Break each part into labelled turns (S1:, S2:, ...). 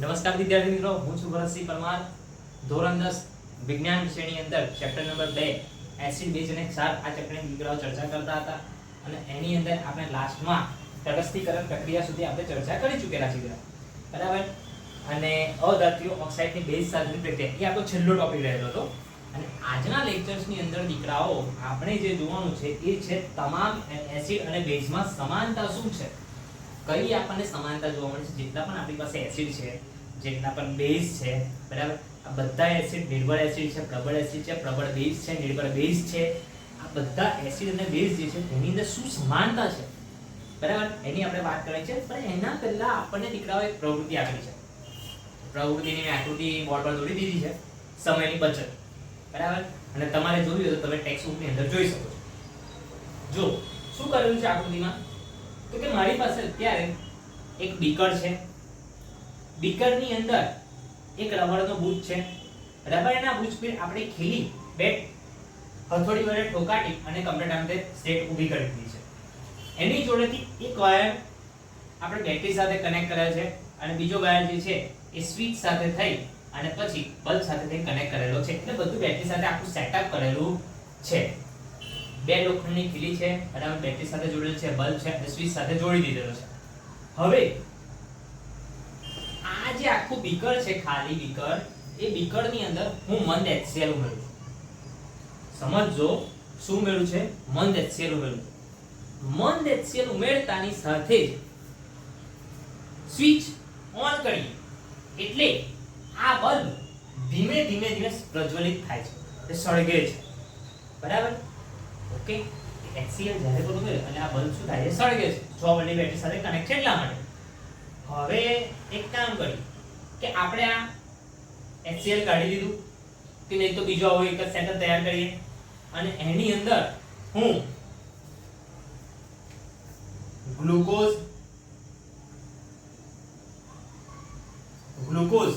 S1: નમસ્કાર વિદ્યાર્થી મિત્રો, હું છું ભરતસિંહ પરમાર. ધોરણ દસ, વિજ્ઞાન શ્રેણી અંદર ચેપ્ટર નંબર બે એસિડ બેઝ અને ક્ષાર આ ચેપ્ટરની દીકરાઓ ચર્ચા કરતા હતા. અને એની અંદર આપણે લાસ્ટમાં તટસ્થીકરણ પ્રક્રિયા સુધી આપણે ચર્ચા કરી ચૂકેલા છીએ બરાબર? અને અધાતુઓ ઓક્સાઇડની બેઝ સાથેની પ્રક્રિયા, એ આપણો છેલ્લો ટોપિક રહેલો હતો. અને આજના લેક્ચર્સની અંદર દીકરાઓ, આપણે જે જોવાનું છે, એ છે તમામ એસિડ અને બેઝમાં સમાનતા શું છે? કઈ આપણને સમાનતા જોવા મળે છે? જેટલા પણ આપણી પાસે એસિડ છે, જેટલા પણ બેઝ છે, બરાબર? આ બધા એસિડ નિર્બળ એસિડ છે, પ્રબળ એસિડ છે, પ્રબળ બેઝ છે, નિર્બળ બેઝ છે. આ બધા એસિડ અને બેઝ જે છે, એની અંદર શું સમાનતા છે? બરાબર? એની આપણે વાત કરી છે, પણ એના પહેલા આપણને દીકરાઓ એક પ્રવૃત્તિ આપી છે. પ્રવૃત્તિની આકૃતિ બોર્ડ પર દોરી દીધી છે, સમયની બચત. બરાબર? અને તમારે જોવી હોય તો તમે ટેક્સ્ટ બુકની અંદર જોઈ શકો છો. જો, શું કરેલું છે આકૃતિમાં? તો કે મારી પાસે અત્યારે એક બીકર છે. બીકરની અંદર એક રબરનો બૂચ છે. રબરના બુચ પર આપણે ખીલી બે હથોડી વડે ઠોકાટી અને કમ્પ્યુટર આમ સ્ટેટ ઊભી કરી દીધી છે. એની જોડેથી એક વાયર આપણે બેટરી સાથે કનેક્ટ કરેલ છે અને બીજો વાયર જે છે એ સ્વિચ સાથે થઈ અને પછી બલ્બ સાથે થઈ કનેક્ટ કરેલો છે. એટલે બધું બેટરી સાથે આખું સેટઅપ કરેલું છે. બે લોખંડની ખીલી છે બરાબર બેટરી સાથે જોડેલ છે, બલ્બ છે અને સ્વિચ સાથે જોડી દીધેલો છે. હવે, આ જે આખું બીકર છે, ખાલી બીકર, એ બીકરની અંદર હું મંદ HCl ઉમેરું છું. સમજો શું ઉમેરું છે? મંદ HCl ઉમેરું મંદ HCl ઉમેરતાની સાથે જ સ્વિચ ઓન કરીએ. એટલે આ બલ્બ ધીમે ધીમે ધીમે પ્રજ્વલિત થાય છે. તે સળગે છે. બરાબર? ઓકે? HCl જ્યારે પણ ઉમેરે અને આ બલ્બ શું થાય? છે સળગે છે. છ વોલ્ટની બેટરી સાથે કનેક્ટ છે એટલા માટે. હવે એક કામ કરી કે આપણે આ એચસીએલ કાઢી દીધું. કે નહીં તો બીજો આવો એક જ સેન્ટર તૈયાર કરીએ. અને એની અંદર હું ગ્લુકોઝ ગ્લુકોઝ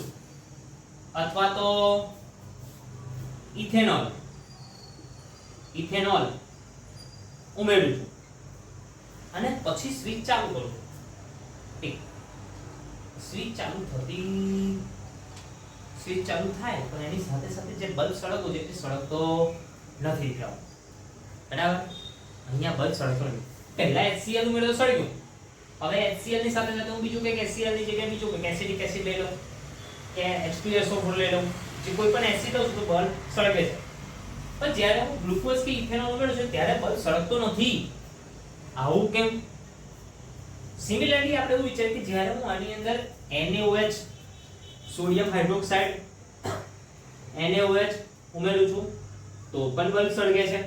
S1: અથવા તો ઇથેનોલ ઇથેનોલ ઉમેરું છું. અને પછી સ્વિચ ચાલુ કરું છું. સ્વિચ ચાલુ થતી, સ્વિચ ચાલુ થાય, પણ એની સાથે સાથે જે બલ્બ સળગવો છે તે સળગતો નથી થયો બરાબર? અહીંયા બલ્બ સળગતો નથી. પહેલા HCl ઉમેર્યો સળગ્યો. હવે HCl ની સાથે સાથે હું બીજું કંઈક HCl ની જગ્યાએ બીજું કંઈક એસિડિક એસિડ લઈ લઉં. કે H2SO4 લઈ લઉં. જે કોઈ પણ એસિડ લઉં તો બલ્બ સળગે છે. પણ જ્યારે હું ગ્લુકોઝ કે ઇથેનોલ ઉમેરું છું, ત્યારે બલ્બ સળગતો નથી. આવું કેમ? સિમિલરલી આપણે એવું વિચારીએ કે જ્યારે હું આની અંદર NaOH સોડિયમ હાઇડ્રોક્સાઇડ NaOH ઉમેરું છું, તો પણ બલ્બ સળગે છે.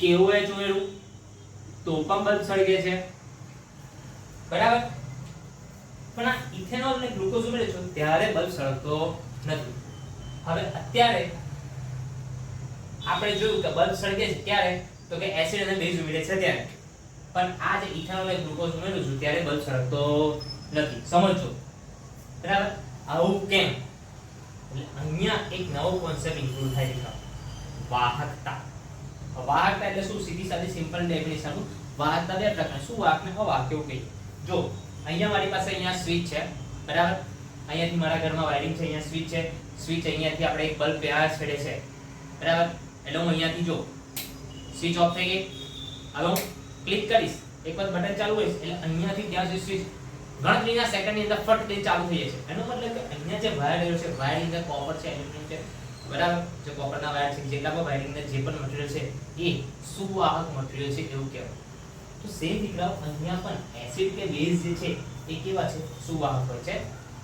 S1: KOH ઉમેરું, તો પણ બલ્બ સળગે છે. બરાબર? પણ આ ઇથેનોલ અને ગ્લુકોઝ ઉમેરે છો, ત્યારે બલ્બ સળગતો નથી. હવે અત્યારે આપણે જોયું કે બલ્બ સળગે છે ક્યારે તો કે એસિડ અને બેઝ ઉમેરે છે ત્યારે. પણ આ જે ઇથેનોલ અને ગ્લુકોઝ ઉમેરું છું ત્યારે બલ્બ સળગતો નથી. સમજો બરાબર? આવું કેમ? એટલે અહીંયા એક નવો કોન્સેપ્ટ ઇન્ક્લુડ થાય છે. વાહકતા. વાહકતા એટલે શું? સીધી સાદી સિમ્પલ ડેફિનેશન વાહકતા બે પ્રકાર. શું વાહક ને અવાહક એવું કહીએ? જો, અહીંયા મારી પાસે અહીંયા સ્વિચ છે. બરાબર? અહીંયાથી મારા ઘરમાં વાયરિંગ છે, અહીંયા સ્વિચ છે. સ્વિચ અહીંયાથી આપણે એક બલ્બ આ છેડે છે. બરાબર? એટલે હું અહીંયાથી જો સ્વિચ ઓફ થઈ ગઈ. હવે હું ક્લિક કરીશ. એકવાર બટન ચાલુ હોય એટલે અહીંયાથી ત્યાં સુધી સ્વિચ ગણતરીના સેકન્ડની અંદર ફટ તે ચાલુ થઈ જશે એનો મતલબ કે અહીંયા જે વાયર રહ્યો છે વાયરની અંદર કોપર છે એલ્યુમિનિયમ છે, બરાબર? જે કોપરના વાયર છે, જેટલા પણ અંદર જે પણ મટીરીયલ છે, એ સુવાહક મટીરીયલ છે એવું કહેવાય. તો સેમ દીકરાઓ, અહીંયા પણ એસિડ કે બેઝ જે છે, એ કેવા છે? સુવાહક હોય છે.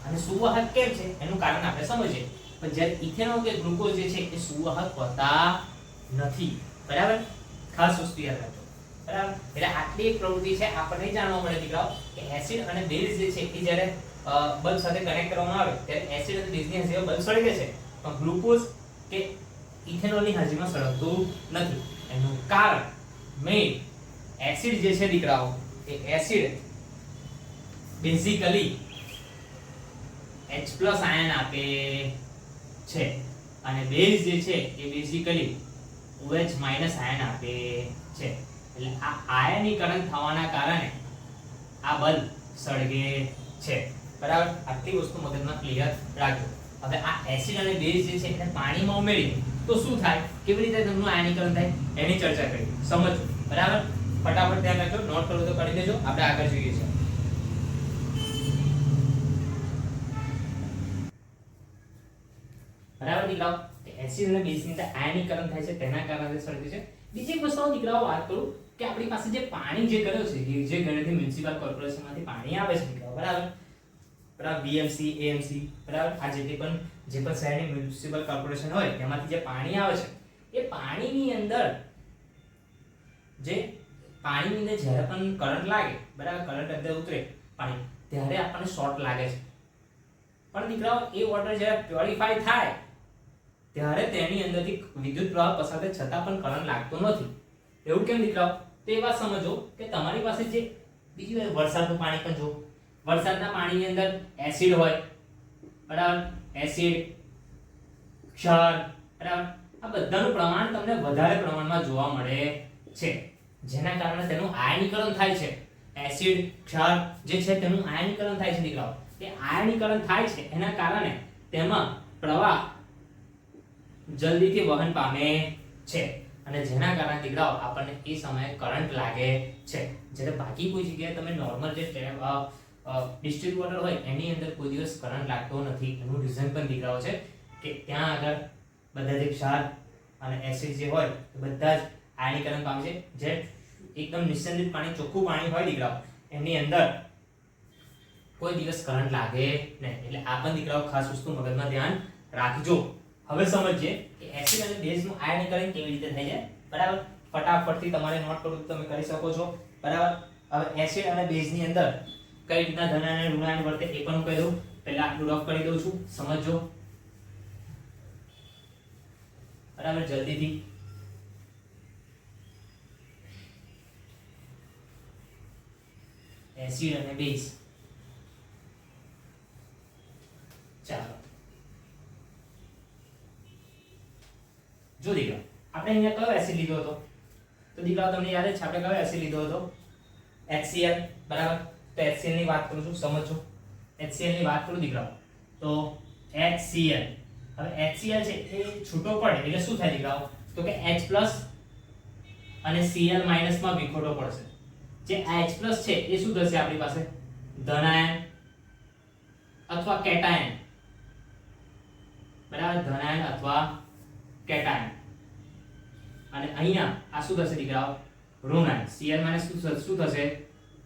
S1: અને સુવાહક કેમ છે? એનું કારણ આપણે સમજીએ. પણ જ્યારે ઇથેનોલ કે ગ્લુકોઝ જે છે, એ સુવાહક હોતા નથી. બરાબર? ખાસ વસ્તુ યાદ રાખજો. બરાબર? એટલે આટલી એક પ્રવૃત્તિ છે, આપણને જાણવા મળે દીકરાઓ કે એસિડ અને બેઝ જે છે, એ જ્યારે બલ્બ સાથે કનેક્ટ કરવામાં આવે, ત્યારે એસિડ અને બેઝની હાજરીમાં બલ્બ સળગે છે. પણ ગ્લુકોઝ કે ઇથેનોલની હાજરીમાં સળગતું નથી. એનું કારણ મેઇન એસિડ જે છે દીકરાઓ, એ એસિડ બેઝિકલી H+ આયન આપે છે. અને બેઝ જે છે, એ બેઝિકલી OH- આયન આપે છે. એટલે આ આયનીકરણ થવાના કારણે આ બલ સળગે છે. બરાબર? આટલી વસ્તુ મગજમાં ક્લિયર રાખજો. હવે આ એસિડ અને બેઝ જે છે એને પાણીમાં ઉમેરી તો શું થાય? કેવી રીતે તેમનું આયનીકરણ થાય? એની ચર્ચા કરી સમજો બરાબર? ફટાફટ ધ્યાન રાખજો. નોટ કરો તો કરી દેજો. આપણે આગળ જોઈએ છે બરાબર, દીકરાઓ? એસિડ અને બેઝની અંદર આયનીકરણ થાય છે, તેના કારણે સર્જે છે? બીજી એક વસ્તુ દીકરાઓ વાત કરું, કે આપણી પાસે જે પાણી જે ગયો છે જે ગણેથી મ્યુનિસિપલ કોર્પોરેશનમાંથી પાણી આવે છે, દીકરાઓ, બરાબર? બરાબર બીએમસી એએમસી બરાબર? આ જે પણ જે પણ શહેરની મ્યુનિસિપલ કોર્પોરેશન હોય, તેમાંથી જે પાણી આવે છે, એ પાણીની અંદર જે પાણીની અંદર જ્યારે પણ કરંટ લાગે, બરાબર? કરંટ અંદર ઉતરે પાણી, ત્યારે આપણને શોર્ટ લાગે છે. પણ દીકરાઓ, એ વોટર જ્યારે પ્યોરિફાય થાય ત્યારે તેની અંદરથી વિદ્યુત પ્રવાહ પસાર થાય છતાં પણ કરંટ લાગતો નથી. એવું કેમ દીકરાઓ? તો એ વાત સમજો કે તમારી પાસે જે બીજી વરસાદનું પાણી પણ જો વરસાદના પાણીની અંદર એસિડ હોય, બરાબર? એસિડ ક્ષાર, બરાબર? આ બધાનું પ્રમાણ તમને વધારે પ્રમાણમાં જોવા મળે છે. જેના કારણે તેનું આયનીકરણ થાય છે. એસિડ ક્ષાર જે છે તેનું આયનીકરણ થાય છે દીકરાઓ. તે આયનીકરણ થાય છે એના કારણે તેમાં પ્રવાહ જલ્દીથી વહન પામે છે. અને જેના કારણે દીકરાઓ આપણને એ સમયે કરંટ લાગે છે. જ્યારે બાકી કોઈ જગ્યાએ તમે નોર્મલ જે ડિસ્ટ્રિક્ટ વોટર હોય, એની અંદર કોઈ દિવસ કરંટ લાગતો નથી. એનું રીઝન પણ દીકરાઓ છે કે ત્યાં આગળ બધા જે ક્ષાર અને એસિડ જે હોય, એ બધા જ આયનીકરણ પામે છે. જે એકદમ નિસંદિત પાણી, ચોખ્ખું પાણી હોય દીકરાઓ, એની અંદર કોઈ દિવસ કરંટ લાગે નહીં. એટલે આ પણ દીકરાઓ ખાસ વસ્તુ મગજમાં ધ્યાન રાખજો. હવે સમજીએ કે એસિડ અને બેઝનું આયનીકરણ કેવી રીતે થાય છે? બરાબર? ફટાફટથી તમારે નોટ કરવું તો તમે કરી શકો છો. બરાબર? હવે એસિડ અને બેઝની અંદર કઈ રીતના ધન અને ઋણાયન વર્તે એ પણ હું કહી દઉં. પહેલા આટલું રફ કરી દઉં છું. સમજજો બરાબર? જલ્દીથી. એસિડ અને બેઝ ચાલો. જો દીકરા, આપણે અહીંયા કયો એસિડ લીધો હતો? તો દીકરાઓ તમને યાદ છે, આપણે કયો એસિડ લીધો હતો? HCl, બરાબર? તો HCl ની વાત કરું છું સમજો HCl ની વાત કરું દીકરાઓ. તો HCl, હવે HCl છે એ છૂટો પડે, એટલે શું થાય દીકરાઓ? તો કે H+ અને Cl- માં વિખોટો પડશે. જે H+ છે, એ શું થશે આપણી પાસે? ધનાયન અથવા કેટાયન. બરાબર? ધનાયન અથવા કેટાયન અને અહીંયા આ શું થશે દીકરાઓ? ઋણાયન Cl માઇનસ શું થશે?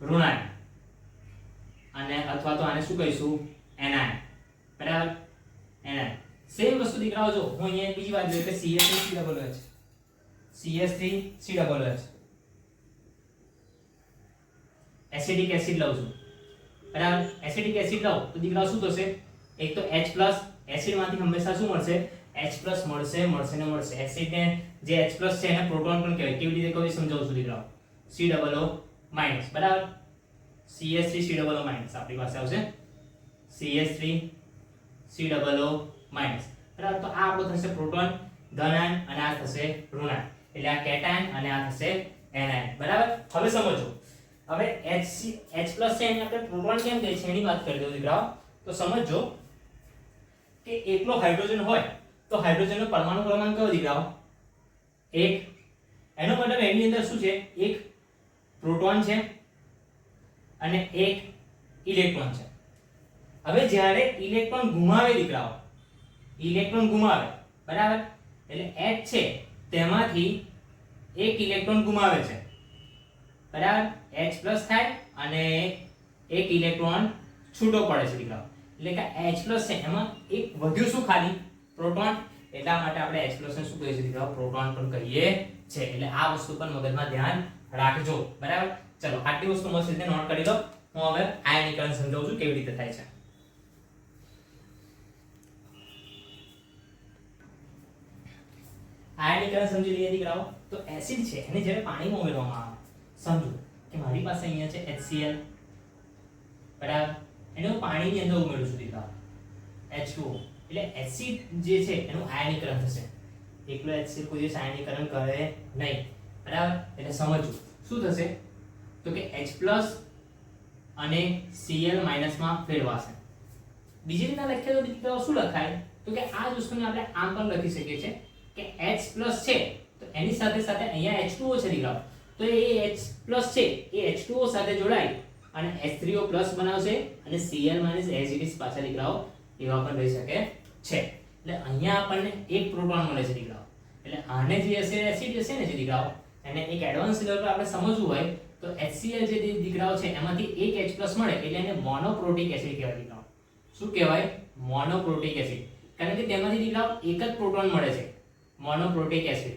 S1: ઋણાયન અને અથવા તો આને શું કહીશું? એનાયન બરાબર? એનાયન સેમ વસ્તુ દીકરાઓ, જો હું અહીંયા બીજી વાત જોઈએ કે CS3COOH CS3COOH એસિડિક એસિડ લઉં છું. બરાબર? એસિડિક એસિડ લઉં. તો દીકરાઓ શું થશે? એક તો H+ એસિડમાંથી હંમેશા શું મળશે? H+ મળશે મળશે ને મળશે. એસિડ ને જે H+ છે એને પ્રોટોન પણ કહેવાય. કેવી રીતે કહું સમજાવું છું દીકરાઓ? માઇનસ બરાબર? CS3COO- આપણી પાસે આવશે. CS3COO- બરાબર? તો આ આપણો થશે પ્રોટોન ધનાયન અને આ થશે ઋણાયન. એટલે આ કેટાયન અને આ થશે એનાયન. બરાબર? હવે સમજો. હવે HC H+ છે એને આપણે પ્રોટોન કેમ કહે છે એની વાત કરી દઉં દીકરાઓ. તો સમજો કે એકલો હાઇડ્રોજન હોય તો હાઇડ્રોજનનો પરમાણુ ક્રમાંક કયો દીકરાઓ? એક. એનો મતલબ એની અંદર શું છે? એક પ્રોટોન છે અને એક ઇલેક્ટ્રોન છે. હવે જ્યારે ઇલેક્ટ્રોન ગુમાવે દીકરાઓ, ઇલેક્ટ્રોન ગુમાવે, બરાબર? એટલે H છે તેમાંથી એક ઇલેક્ટ્રોન ગુમાવે છે. બરાબર? H+ થાય અને એક ઇલેક્ટ્રોન છૂટો પડે છે દીકરાઓ. એટલે કે H+ છે. એમાં એક વધ્યું શું ખાલી? પ્રોટોન. એટલા માટે આપણે એક્સપ્લોઝન શું કહીએ છીએ પ્રોટોન પણ કહીએ છે. એટલે આ વસ્તુ પર મગજમાં ધ્યાન રાખજો. બરાબર? ચલો, આટલી વસ્તુ મસ્ત રીતે નોટ કરી લો હું હવે આયનીકરણ સમજાવું છું કેવી રીતે થાય છે. આયનીકરણ સમજી લઈએ દીકરાઓ. તો એસિડ છે એને જ્યારે પાણીમાં ઉમેરવામાં આવે. સમજો કે મારી પાસે અહીંયા છે HCl બરાબર? એને હું પાણીની અંદર ઉમેરું છું દીકરાઓ. H2O એટલે એસિડ જે છે એનું આયનીકરણ થશે. એકલો એસિડ કોઈ દિવસ આયનીકરણ કરે નહીં. બરાબર? એટલે સમજવું. શું થશે? તો કે H+ અને Cl- માં ફેરવાશે. બીજી રીતના લખીએ તો દીકરાઓ શું લખાય? તો કે આ જ વસ્તુને આપણે આમ પણ લખી શકીએ છીએ કે H છે. તો એની સાથે સાથે અહીંયા H2O છે દીકરાઓ. તો એ H છે. એ H2O સાથે જોડાય અને H3O બનાવશે અને Cl માઇનસ is પાછા દીકરાઓ એવા પણ રહી શકે છે. એટલે અહીંયા આપણને એક પ્રોટોન મળે છે દીકરાઓ. એટલે આને જે હશે એસિડ હશે ને જે દીકરાઓ, એને એક એડવાન્સ લેવલ પર આપણે સમજવું હોય, તો HCl જે દીકરાઓ છે, એમાંથી એક H+ મળે, એટલે એને મોનોપ્રોટિક એસિડ કહેવાય દીકરાઓ. શું કહેવાય? મોનોપ્રોટિક એસિડ કારણ કે તેમાંથી દીકરાઓ એક જ પ્રોટોન મળે છે. મોનોપ્રોટિક એસિડ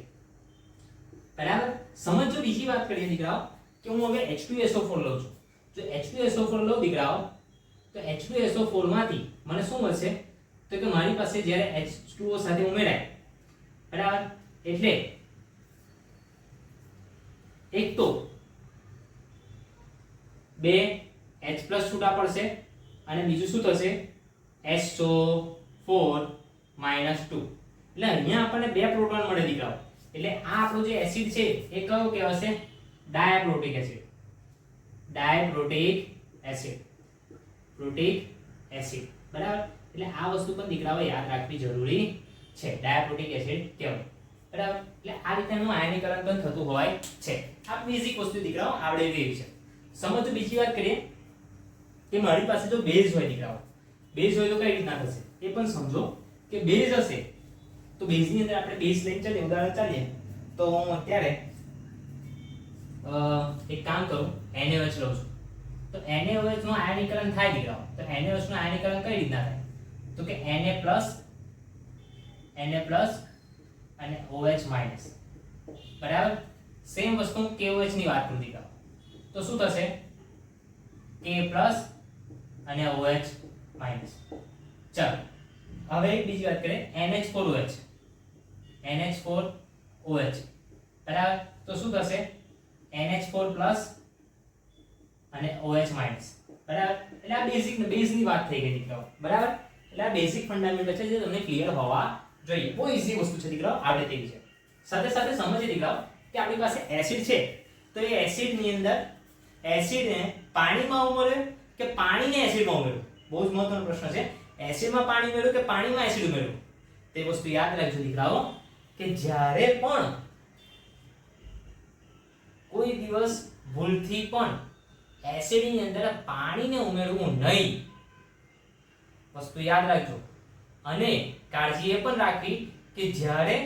S1: બરાબર? સમજો બીજી વાત કરીએ દીકરાઓ, કે હું હવે H2SO4 લઉં છું. જો H2SO4 લઉં દીકરાઓ, તો H2SO4 માંથી મને શું મળશે? તો કે મારી પાસે જ્યારે H2O સાથે ઉમેરાય, બરાબર? એટલે એક તો બે H પ્લસ છૂટા પડશે અને બીજું શું થશે? SO4 માઇનસ ટુ એટલે અહીંયા આપણને બે પ્રોટોન મળે દીકરાઓ. એટલે આ આપણો જે એસિડ છે એ કયો કહેવાશે? Diprotic acid. Diprotic acid. Protic acid. બરાબર? એટલે આ વસ્તુ પણ દીકરાઓ યાદ રાખવી જરૂરી છે. ડાયાપ્રોટિક એસિડ કહેવાય બરાબર? એટલે આ રીતેનું આયનીકરણ પણ થતું હોય છે. આ બેઝિક વસ્તુ દીકરાઓ આવડે એવી છે. સમજો બીજી વાત કરીએ કે મારી પાસે જો બેઝ હોય દીકરાઓ બેઝ હોય તો કઈ રીતના થશે? એ પણ સમજો કે બેઝ હશે. તો બેઝની અંદર આપણે બેઝ લઈને ચાલીએ, ઉદાહરણ ચાલીએ. તો હું અત્યારે એક કામ કરું NaOH લઉં છું. તો NaOH નું આયનીકરણ થાય દીકરાઓ. તો NaOH નું આયનીકરણ કઈ રીતના થાય? તો કે Na Na અને OH માઇનસ બરાબર? સેમ વસ્તુ KOH ની વાત કરું કરો તો શું થશે? K અને OH માઇનસ ચાલો, હવે એક બીજી વાત કરીએ. NH4OH NH4OH બરાબર? તો શું થશે? NH4 અને OH માઇનસ બરાબર? એટલે આ બેઝિક બેઝની વાત થઈ ગઈ દીકરાઓ બરાબર? એટલે આ બેઝિક ફંડામેન્ટલ છે જે તમને ક્લિયર હોવા જોઈએ. બહુ ઈઝી વસ્તુ છે દીકરાઓ આવડે તેવી છે. સાથે સાથે સમજીએ દીકરાઓ, કે આપણી પાસે એસિડ છે. તો એ એસિડની અંદર એસિડને પાણીમાં ઉમેર્યો કે પાણીને એસિડમાં ઉમેર્યું? બહુ જ મહત્વનો પ્રશ્ન છે. એસિડમાં પાણી ઉમેર્યું કે પાણીમાં એસિડ ઉમેર્યું? તે વસ્તુ યાદ રાખજો દીકરાઓ, કે જ્યારે પણ કોઈ દિવસ ભૂલથી પણ એસિડની અંદર પાણીને ઉમેરવું નહીં વસ્તુ યાદ રાખજો. અને કાળજી એ પણ રાખવી કે જ્યારે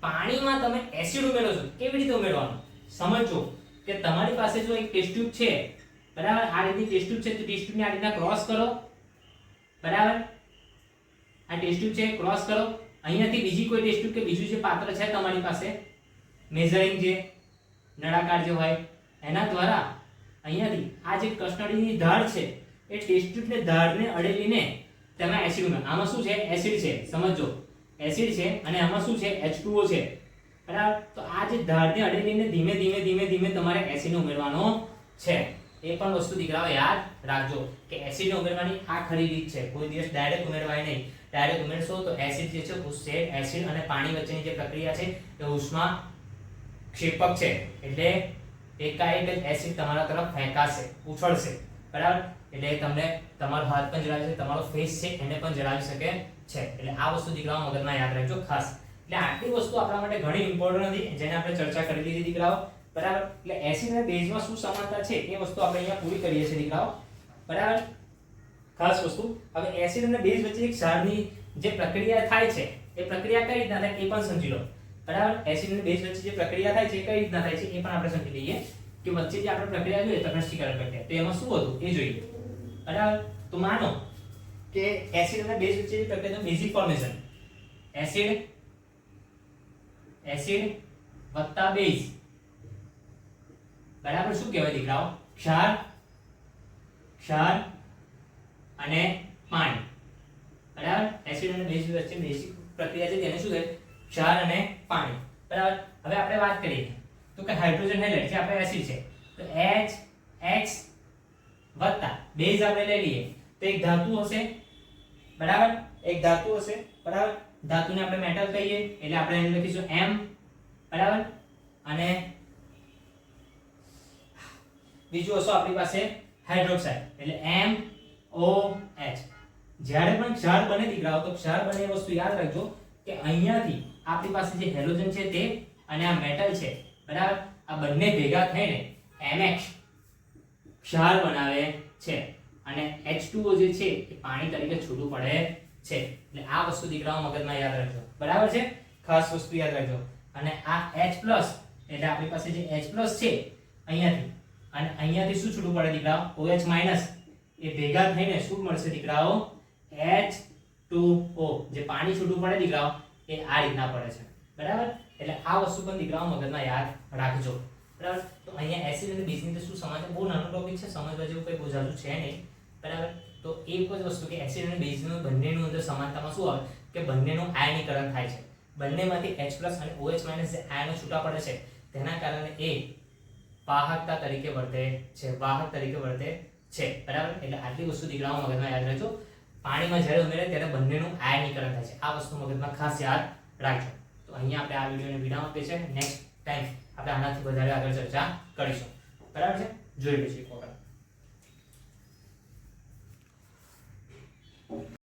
S1: પાણીમાં તમે એસિડ ઉમેરો છો, કેવી રીતે ઉમેરવાનું? સમજો કે તમારી પાસે જો એક ટેસ્ટ ટ્યુબ છે, બરાબર? આ રીતની ટેસ્ટ ટ્યુબ છે, તો ટેસ્ટ ટ્યુબને આ રીતના ક્રોસ કરો. બરાબર? આ ટેસ્ટ ટ્યુબ છે ક્રોસ કરો. અહીંયાથી બીજી કોઈ ટેસ્ટ ટ્યુબ કે બીજું જે પાત્ર છે તમારી પાસે? મેઝરિંગ જે, નળાકાર જે હોય, એના દ્વારા અહીંયાથી આ જે કસ્ટડીની ધાર છે, એ ટેસ્ટ ટ્યુબને ધારને અડેલીને તમે એસિડ આમાં શું છે? એસિડ છે. સમજો એસિડ છે અને આમાં શું છે? H2O છે. બરાબર? તો આ જે ધારને અડેલીને ધીમે ધીમે ધીમે ધીમે તમારે એસિડ ઉમેરવાનો છે. એ પણ વસ્તુ દીકરાઓ યાદ રાખજો કે એસિડ ઉમેરવાની આ ખરી રીત છે. કોઈ દિવસ ડાયરેક્ટ ઉમેરવાય નહીં. ડાયરેક્ટ ઉમેરશો તો એસિડ જે છે ઉસશે એસિડ અને પાણી વચ્ચેની જે પ્રક્રિયા છે એ ઉષ્મા ક્ષેપક છે. એટલે એકાએક એસિડ તમારા તરફ ફેંકાશે, ઉછળશે. બરાબર? એટલે તમને તમારો હાથ પણ જણાવી શકે, તમારો ફેસ છે એને પણ જણાવી શકે છે. એટલે આ વસ્તુ દીકરાઓ મગજમાં યાદ રાખજો ખાસ. એટલે આટલી વસ્તુ આપણા માટે ઘણી ઇમ્પોર્ટન્ટ હતી, જેને આપણે ચર્ચા કરી લીધી દીકરાઓ. બરાબર? એટલે એસિડ અને બેઝમાં શું સમાનતા છે એ વસ્તુ આપણે અહીંયા પૂરી કરીએ છીએ દીકરાઓ. બરાબર? ખાસ વસ્તુ. હવે એસિડ અને બેઝ વચ્ચે એક ક્ષારની જે પ્રક્રિયા થાય છે, એ પ્રક્રિયા કઈ રીતના થાય એ પણ સમજી લો. બરાબર? એસિડ અને બેઝ વચ્ચે જે પ્રક્રિયા થાય છે કઈ રીતના થાય છે એ પણ આપણે સમજી લઈએ. કે વચ્ચે જે આપણે પ્રક્રિયા જોઈએ તટસ્થીકરણ પ્રક્રિયા, તો એમાં શું હતું? એ જોઈએ. બરાબર તો માનો કે એસિડ અને બેઝ વચ્ચે જે પ્રક્રિયા બેઝિક ફોર્મેશન એસિડ એસિડ વત્તા બેઝ બરાબર શું કહેવાય દીકરાઓ? ક્ષાર ક્ષાર અને પાણી બરાબર? એસિડ અને બેઝ વચ્ચે બેઝિક પ્રક્રિયા છે તેને શું કહે? ક્ષાર અને પાણી બરાબર? હવે આપણે વાત કરીએ. તો કે હાઇડ્રોજન હાઇડ્રેટ છે આપણે એસિડ છે. તો એચ X વત્તા. બેઝ આપણે લઈ લઈએ. તો એક ધાતુ હશે, બરાબર? એક ધાતુ હશે, બરાબર? ધાતુને આપણે મેટલ કહીએ, એટલે આપણે એને લખીશું એમ બરાબર? અને બીજું હશે આપણી પાસે હાઇડ્રોક્સાઇડ એટલે એમ ઓ એચ જ્યારે પણ ક્ષાર બને દીકરાઓ, તો ક્ષાર બને વસ્તુ યાદ રાખજો કે અહીંયાથી આપણી પાસે જે હેલોજન છે તે અને આ મેટલ છે, બરાબર? આ બંને ભેગા થઈને NH ક્ષાર બનાવે છે. અને H2O જે છે, એ પાણી તરીકે છૂટું પડે છે. એટલે આ વસ્તુ દીકરાઓ મગજમાં યાદ રાખજો. બરાબર છે? ખાસ વસ્તુ યાદ રાખજો. અને આ H+ એટલે આપણી પાસે જે H+ છે, અહીંયાથી. અને અહીંયાથી શું છૂટું પડે દીકરાઓ? OH- એ ભેગા થઈને શું મળશે દીકરાઓ? H2O જે પાણી છૂટું પડે દીકરાઓ, એ આ રીતના પડે છે. બરાબર? એટલે આ વસ્તુ પણ દીકરાઓ મગજમાં યાદ રાખજો. બરાબર? તો અહીંયા એસિડ અને બેઝની અંદર શું સમાન છે. બહુ નાનો ટોપિક છે. સમજવા જેવું કંઈ બહુ ઝાઝું છે નહીં. બરાબર? તો એક જ વસ્તુ કે એસિડ અને બેઝનું બંનેનું અંદર સમાનતામાં શું આવે? કે બંનેનું આયનીકરણ થાય છે. બંનેમાંથી H+ અને OH- જે આયનો છૂટા પડે છે, તેના કારણે એ વાહકતા તરીકે વર્તે છે. વાહક તરીકે વર્તે છે. બરાબર? એટલે આટલી વસ્તુ દીકરાઓ મગજમાં યાદ રાખજો. પાણીમાં જ્યારે ઉમેરે ત્યારે બંનેનું આયનીકરણ થાય છે. આ વસ્તુ મગજમાં ખાસ યાદ રાખજો. તો અહીંયા આપણે આ વિડીયોને વિરામ આપીએ છીએ. નેક્સ્ટ ટાઈમ આપણે આનાથી વધારે આગળ ચર્ચા કરીશું. બરાબર છે? જોઈ લઈશું